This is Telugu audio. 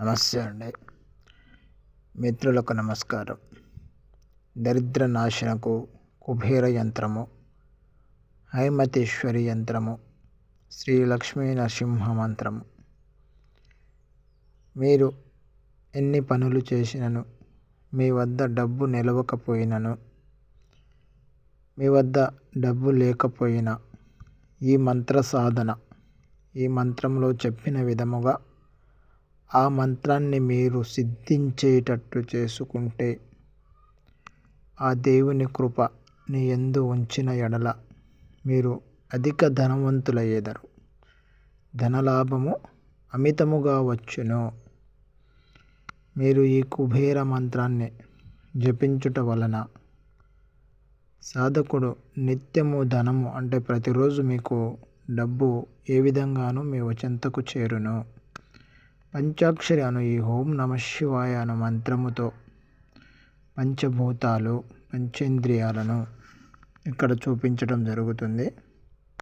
నమస్తే అండి. మిత్రులకు నమస్కారం. దరిద్ర నాశనకు కుబేర యంత్రము హైమతేశ్వరి యంత్రము శ్రీ లక్ష్మీ నరసింహ మంత్రము. మీరు ఎన్ని పనులు చేసినను మీ వద్ద డబ్బు నిలవకపోయినను మీ వద్ద డబ్బు లేకపోయినా ఈ మంత్ర సాధన ఈ మంత్రంలో చెప్పిన విధముగా ఆ మంత్రాన్ని మీరు సిద్ధించేటట్టు చేసుకుంటే ఆ దేవుని కృప నీ యందు ఉంచిన ఎడల మీరు అధిక ధనవంతులయ్యేదరు. ధనలాభము అమితముగా వచ్చును. మీరు ఈ కుబేర మంత్రాన్ని జపించుట వలన సాధకుడు నిత్యము ధనము అంటే ప్రతిరోజు మీకు డబ్బు ఏ విధంగానూ మీ వచంతకు చేరును. పంచాక్షరి అను ఈ ఓం నమ శివాయ అను మంత్రముతో పంచభూతాలు పంచేంద్రియాలను ఇక్కడ చూపించడం జరుగుతుంది.